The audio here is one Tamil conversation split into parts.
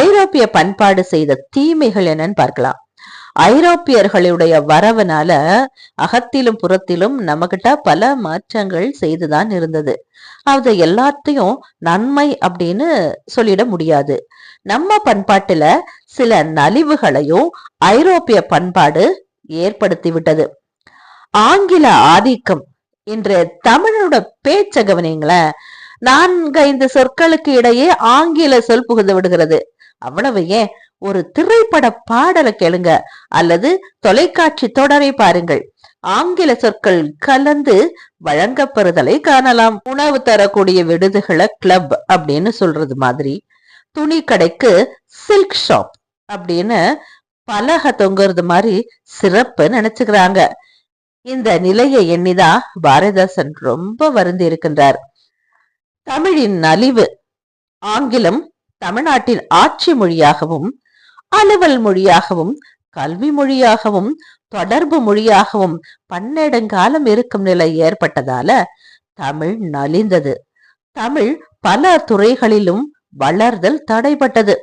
ஐரோப்பிய பண்பாடு செய்த தீமைகள் என்னன்னு பார்க்கலாம். ஐரோப்பியர்களுடைய வரவனால அகத்திலும் புறத்திலும் நம்மகிட்ட பல மாற்றங்கள் செய்துதான் இருந்தது. அது எல்லாத்தையும் நன்மை அப்படின்னு சொல்லிட முடியாது. நம்ம பண்பாட்டுல சில நலிவுகளையும் ஐரோப்பிய பண்பாடு ஏற்படுத்தி விட்டது. ஆங்கில ஆதிக்கம். இன்று தமிழோட பேச்ச கவனிங்களேன். நான்கைந்து சொற்களுக்கு இடையே ஆங்கில சொல் புகுந்து விடுகிறது. அவ்வளவு ஏன் ஒரு திரைப்பட பாடலை கேளுங்க அல்லது தொலைக்காட்சி தொடரை பாருங்கள். ஆங்கில சொற்கள் கலந்து வழங்கப்பெறுதலை காணலாம். உணவு தரக்கூடிய விடுதிகளை கிளப் அப்படின்னு சொல்றது மாதிரி. துணி கடைக்கு சில்க் ஷாப் அப்படின்னு பலக தொங்குறது மாதிரி சிறப்பு நினைச்சுக்கிறாங்க. இந்த நிலையை எண்ணிதான் பாரதிதாசன் ரொம்ப வருந்தி இருக்கின்றார் தமிழின் நலிவு ஆங்கிலம் தமிழ்நாட்டின் ஆட்சி மொழியாகவும் அலுவல் மொழியாகவும் கல்வி மொழியாகவும் தொடர்பு மொழியாகவும் பன்னெடுங்காலம் இருக்கும் நிலை ஏற்பட்டதால தமிழ் நலிந்தது. தமிழ் பல துறைகளிலும் வளர்தல் தடைப்பட்டது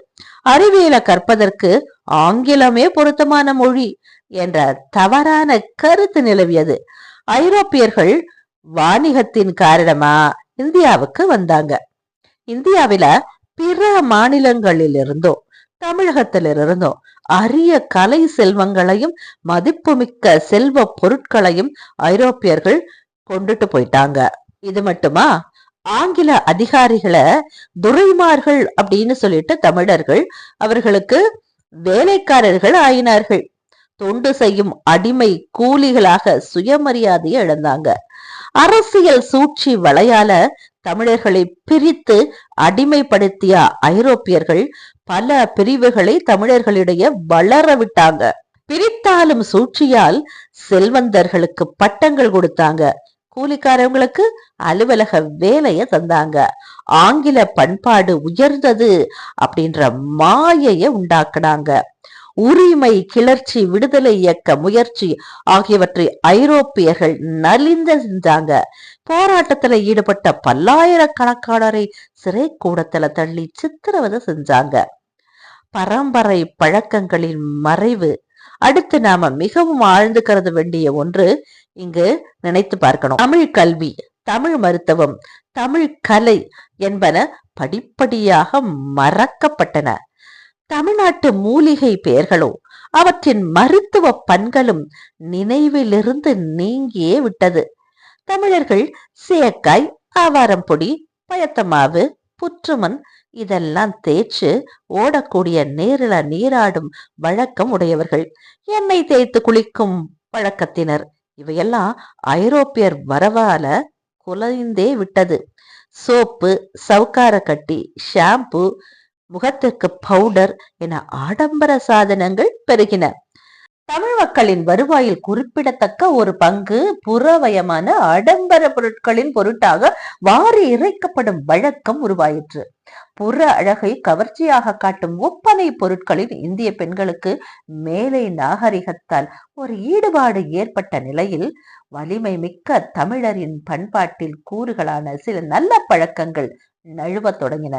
அறிவியலை கற்பதற்கு ஆங்கிலமே பொருத்தமான மொழி என்ற தவறான கருத்து நிலவியது. ஐரோப்பியர்கள் வாணிகத்தின் காரணமா இந்தியாவுக்கு வந்தாங்க. இந்தியாவில பிற மாநிலங்களில் தமிழகத்திலிருந்தோ தமிழகத்திலிருந்தும் அரிய கலை செல்வங்களையும் மதிப்புமிக்க செல்வ பொருட்களையும் ஐரோப்பியர்கள் கொண்டுட்டு போயிட்டாங்க. இது மட்டுமா? ஆங்கில அதிகாரிகளை துரைமார்கள் அப்படின்னு சொல்லிட்டு தமிழர்கள் அவர்களுக்கு வேலைக்காரர்கள் ஆயினார்கள். தொண்டு செய்யும் அடிமை கூலிகளாக சுயமரியாதையை இழந்தாங்க. அரசியல் சூழ்ச்சி வளையால தமிழர்களை பிரித்து அடிமைப்படுத்திய ஐரோப்பியர்கள் பல பிரிவுகளை தமிழர்களிடையே வளர விட்டாங்க. பிரித்தாலும் சூழ்ச்சியால் செல்வந்தர்களுக்கு பட்டங்கள் கொடுத்தாங்க. கூலிக்காரவங்களுக்கு அலுவலக வேலைய தந்தாங்க. ஆங்கில பண்பாடு உயர்ந்தது அப்படின்ற மாயைய உண்டாக்குனாங்க. உரிமை கிளர்ச்சி விடுதலை இயக்க முயற்சி ஆகியவற்றை ஐரோப்பியர்கள் நலிந்த செஞ்சாங்க போராட்டத்துல ஈடுபட்ட பல்லாயிரக்கணக்கானரை சிறை கூடத்துல தள்ளி சித்திரவதை செஞ்சாங்க. பரம்பரை பழக்கங்களின் மறைவு. அடுத்து நாம மிகவும் ஆழ்ந்து கருத வேண்டிய ஒன்று இங்கு நினைத்து பார்க்கணும். தமிழ் கல்வி தமிழ் மருத்துவம் தமிழ் கலை என்பன படிப்படியாக மறக்கப்பட்டன. தமிழ்நாட்டு மூலிகை பெயர்களோ அவற்றின் மருத்துவ பண்களும் நினைவிலிருந்து நீங்கியே விட்டது. தமிழர்கள் சேக்காய் ஆவாரம் பொடி பயத்தமாவு புற்றுமன் இதெல்லாம் தேய்ச்சு ஓடக்கூடிய நேரில நீராடும் வழக்கம் உடையவர்கள். எண்ணெய் தேய்த்து குளிக்கும் பழக்கத்தினர். இவையெல்லாம் ஐரோப்பியர் வரவால குலைந்தே விட்டது. சோப்பு சவுக்கார கட்டி ஷாம்பு முகத்திற்கு பவுடர் என ஆடம்பர சாதனங்கள் பெருகின தமிழ் மக்களின் வருவாயில் குறிப்பிடத்தக்க ஒரு பங்கு புறவயமான ஆடம்பர பொருட்களின் பொருட்டாக வாரி இறைக்கப்படும் வழக்கம் உருவாயிற்று. புற அழகை கவர்ச்சியாக காட்டும் ஒப்பனை பொருட்களில் இந்திய பெண்களுக்கு மேலை நாகரிகத்தால் ஒரு ஈடுபாடு ஏற்பட்ட நிலையில் வலிமை மிக்க தமிழரின் பண்பாட்டில் கூறுகளான சில நல்ல பழக்கங்கள் நழுவத் தொடங்கின.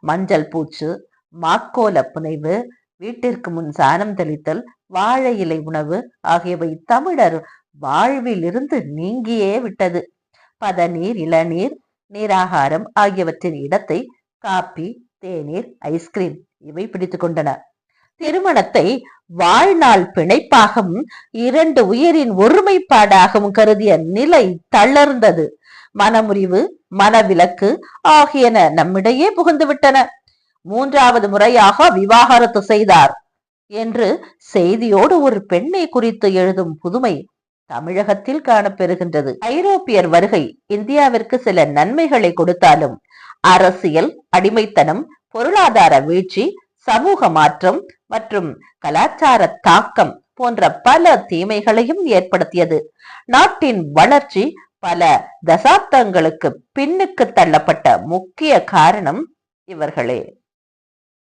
மஞ்சள் பூச்சு மாக்கோல புனைவு வீட்டிற்கு முன் சாணம் தெளித்தல் வாழை இலை உணவு ஆகியவை தமிழர் வாழ்விலிருந்து நீங்கியே விட்டது. பதநீர் இளநீர் நீராகாரம் ஆகியவற்றின் இடத்தை காப்பி தேநீர் ஐஸ்கிரீம் இவை பிடித்து கொண்டன. திருமணத்தை வாழ்நாள் பிணைப்பாகவும் இரண்டு உயிரின் ஒருமைப்பாடாகவும் கருதிய நிலை தளர்ந்தது. மனமுறிவு மனவிலக்கு ஆகியன நம்மிடையே புகுந்து விட்டன மூன்றாவது முறையாக விவாகரத்து செய்தார் என்று செய்தியோடு ஒரு பெண்ணை குறித்து எழுதும் புதுமை தமிழகத்தில் காணப்பெறுகின்றது. ஐரோப்பியர் வருகை இந்தியாவிற்கு சில நன்மைகளை கொடுத்தாலும் அரசியல் அடிமைத்தனம் பொருளாதார வீழ்ச்சி சமூக மாற்றம் மற்றும் கலாச்சார தாக்கம் போன்ற பல தீமைகளையும் ஏற்படுத்தியது. நாட்டின் வளர்ச்சி பல தசாப்தங்களுக்கு பின்னுக்கு தள்ளப்பட்ட முக்கிய காரணம் இவர்களே.